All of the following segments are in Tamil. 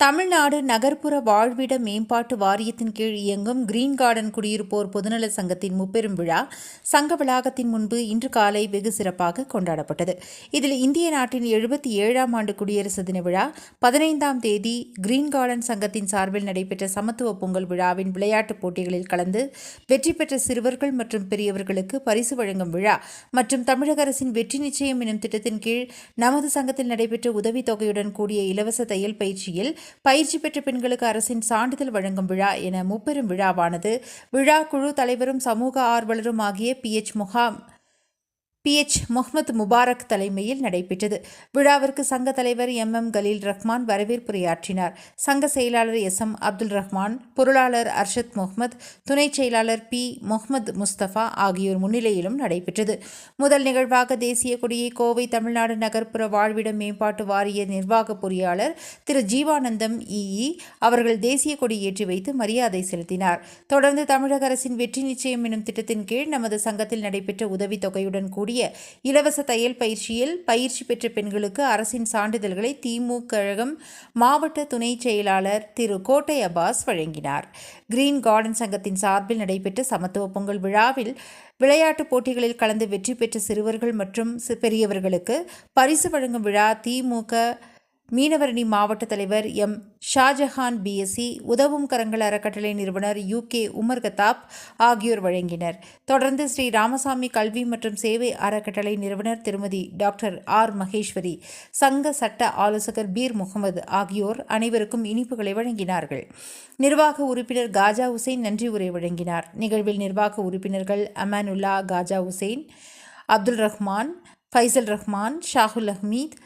தமிழ்நாடு நகர்ப்புற வாழ்விட மேம்பாட்டு வாரியத்தின் கீழ் இயங்கும் கிரீன் கார்டன் குடியிருப்போர் பொதுநல சங்கத்தின் முப்பெரும் விழா சங்க வளாகத்தின் முன்பு இன்று காலை வெகு சிறப்பாக கொண்டாடப்பட்டது. இதில் இந்திய நாட்டின் எழுபத்தி ஏழாம் ஆண்டு குடியரசு தின விழா பதினைந்தாம் தேதி கிரீன் கார்டன் சங்கத்தின் சார்பில் நடைபெற்ற சமத்துவ பொங்கல் விழாவின் விளையாட்டுப் போட்டிகளில் கலந்து வெற்றி பெற்ற சிறுவர்கள் மற்றும் பெரியவர்களுக்கு பரிசு வழங்கும் விழா மற்றும் தமிழக அரசின் வெற்றி நிச்சயம் எனும் திட்டத்தின் கீழ் நமது சங்கத்தில் நடைபெற்ற உதவித்தொகையுடன் கூடிய இலவச தையல் பயிற்சியில் பயிற்சி பெற்ற பெண்களுக்கு அரசின் சான்றிதழ் வழங்கும் விழா என முப்பெரும் விழாவானது. விழா குழு தலைவரும் சமூக ஆர்வலரும் ஆகிய பி. எச். முகாம் பி. எச். முகமது முபாரக் தலைமையில் நடைபெற்றது. விழாவிற்கு சங்க தலைவர் எம். எம். கலீல் ரஹ்மான் வரவேற்புரையாற்றினார். சங்க செயலாளர் எஸ். எம். அப்துல் ரஹ்மான் பொருளாளர் அர்ஷத் முகமது துணைச் செயலாளர் பி. முகமது முஸ்தபா ஆகியோர் முன்னிலையிலும் நடைபெற்றது. முதல் நிகழ்வாக தேசிய கொடியை கோவை தமிழ்நாடு நகர்ப்புற வாழ்விட மேம்பாட்டு வாரிய நிர்வாக பொறியாளர் திரு. ஜீவானந்தம் இஇ அவர்கள் தேசிய கொடி ஏற்றி வைத்து மரியாதை செலுத்தினார். தொடர்ந்து தமிழக அரசின் வெற்றி நிச்சயம் எனும் திட்டத்தின் கீழ் நமது சங்கத்தில் நடைபெற்ற உதவித்தொகையுடன் கூடிய இலவச தையல் பயிற்சியில் பயிற்சி பெற்ற பெண்களுக்கு அரசின் சான்றிதழ்களை திமுக கழகம் மாவட்ட துணை செயலாளர் திரு கோட்டை அபாஸ் வழங்கினார். கிரீன் கார்டன் சங்கத்தின் சார்பில் நடைபெற்ற சமத்துவ பொங்கல் விழாவில் விளையாட்டுப் போட்டிகளில் கலந்து வெற்றி பெற்ற சிறுவர்கள் மற்றும் பெரியவர்களுக்கு பரிசு வழங்கும் விழா திமுக மீனவரணி மாவட்ட தலைவர் எம். ஷாஜஹான் பிஎஸ்சி உதவும் கரங்கள் அறக்கட்டளை நிறுவனர் யூ. கே. உமர் கத்தாப் ஆகியோர் வழங்கினர். தொடர்ந்து ஸ்ரீ ராமசாமி கல்வி மற்றும் சேவை அறக்கட்டளை நிறுவனர் திருமதி டாக்டர் ஆர். மகேஸ்வரி சங்க சட்ட ஆலோசகர் பீர் முகமது ஆகியோர் அனைவருக்கும் இனிப்புகளை வழங்கினார்கள். நிர்வாக உறுப்பினர் காஜா உசைன் நன்றி உரை வழங்கினார். நிகழ்வில் நிர்வாக உறுப்பினர்கள் அமானுல்லா காஜா உசைன் அப்துல் ரஹ்மான் ஃபைசல் ரஹ்மான் ஷாகுல் அஹ்மீத்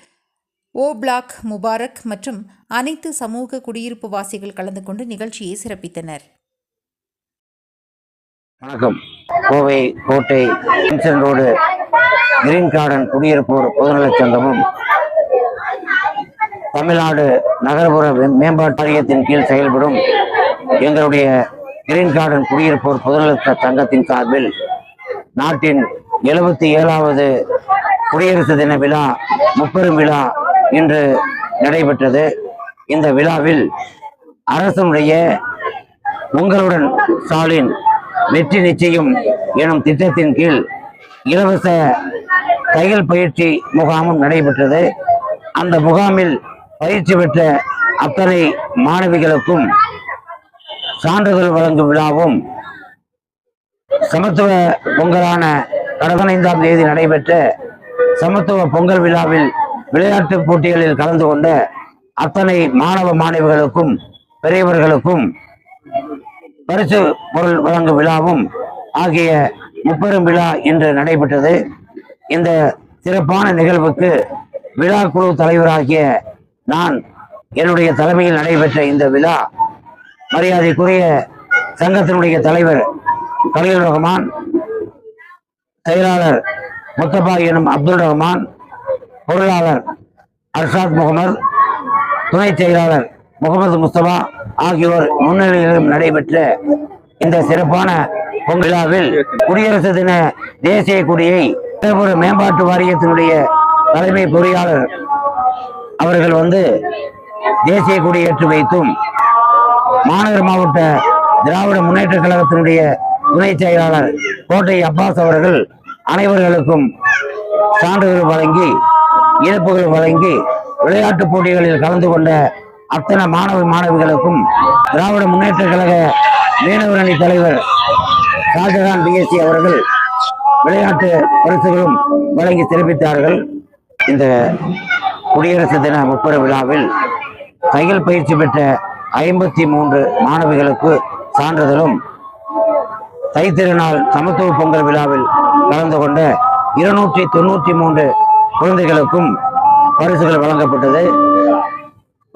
ஓ பிளாக் முபாரக் மற்றும் அனைத்து சமூக குடியிருப்பு வாசிகள் கலந்து கொண்டு நிகழ்ச்சியை சிறப்பித்தனர். வணக்கம். கோவை கோட்டை ஜங்ஷன் ரோடு கிரீன் கார்டன் குடியிருப்போர் பொதுநலச் சங்கமும் தமிழ்நாடு நகர்ப்புற மேம்பாட்டு வாரியத்தின் கீழ் செயல்படும் எங்களுடைய கிரீன் கார்டன் குடியிருப்போர் பொதுநல சங்கத்தின் சார்பில் நாட்டின் எழுபத்தி ஏழாவது குடியரசு தின விழா முப்பெரும் விழா இன்று நடைபெற்றது. இந்த விழாவில் அரசுடைய உங்களுடன் ஸ்டாலின் வெற்றி நிச்சயம் எனும் திட்டத்தின் கீழ் இலவச தையல் பயிற்சி முகாமும் நடைபெற்றது. அந்த முகாமில் பயிற்சி பெற்ற அத்தனை மாணவிகளுக்கும் சான்றிதழ் வழங்கும் விழாவும் சமத்துவ பொங்கலான பதினைந்தாம் தேதி நடைபெற்ற சமத்துவ பொங்கல் விழாவில் விளையாட்டுப் போட்டிகளில் கலந்து கொண்ட அத்தனை மாணவ மாணவிகளுக்கும் பெரியவர்களுக்கும் பரிசு பொருள் வழங்கும் விழாவும் ஆகிய முப்பெரும் விழா இன்று நடைபெற்றது. இந்த சிறப்பான நிகழ்வுக்கு விழா குழு தலைவராகிய நான் என்னுடைய தலைமையில் நடைபெற்ற இந்த விழா மரியாதைக்குரிய சங்கத்தினுடைய தலைவர் கலீல் ரஹ்மான் செயலாளர் முத்தபா எனும் அப்துல் ரஹ்மான் பொருளாளர் அர்ஷாத் முகமது துணை செயலாளர் முகமது முஸ்தபா ஆகியோர் முன்னிலையிலும் நடைபெற்ற இந்த சிறப்பான பொங்கலாவில் குடியரசு தின தேசிய கொடியை நகர்ப்புற மேம்பாட்டு வாரியத்தினுடைய தலைமை பொறியாளர் அவர்கள் வந்து தேசிய கொடி ஏற்றி வைத்தும் மாநகர மாவட்ட திராவிட முன்னேற்ற கழகத்தினுடைய துணை செயலாளர் கோட்டை அப்பாஸ் அவர்கள் அனைவர்களுக்கும் சான்றிதழ் வழங்கி இழப்புகள் வழங்கி விளையாட்டுப் போட்டிகளில் கலந்து கொண்ட அத்தனை மாணவ மாணவிகளுக்கும் திராவிட முன்னேற்ற கழக மீனவர் அணி தலைவர் ஷாஜகான் பிஎஸ்சி அவர்கள் விளையாட்டு பரிசுகளும் வழங்கி சிறப்பித்தார்கள். இந்த குடியரசு தின முப்பெரு விழாவில் தையல் பயிற்சி பெற்ற ஐம்பத்தி மூன்று மாணவிகளுக்கு சான்றிதழும் தைத்திருநாள் சமத்துவ பொங்கல் விழாவில் கலந்து கொண்ட இருநூற்றி தொண்ணூற்றி மூன்று குழந்தைகளுக்கும் பரிசுகள் வழங்கப்பட்டது.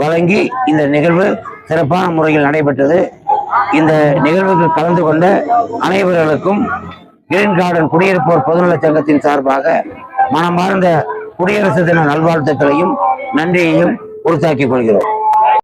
வழங்கி இந்த நிகழ்வு சிறப்பான முறையில் நடைபெற்றது. இந்த நிகழ்வுக்கு கலந்து கொண்ட அனைவர்களுக்கும் கிரீன் கார்டன் குடியிருப்போர் பொதுநலச் சங்கத்தின் சார்பாக மனமார்ந்த குடியரசு தின நல்வாழ்த்துக்களையும் நன்றியையும் உறுத்தாக்கிக் கொள்கிறோம்.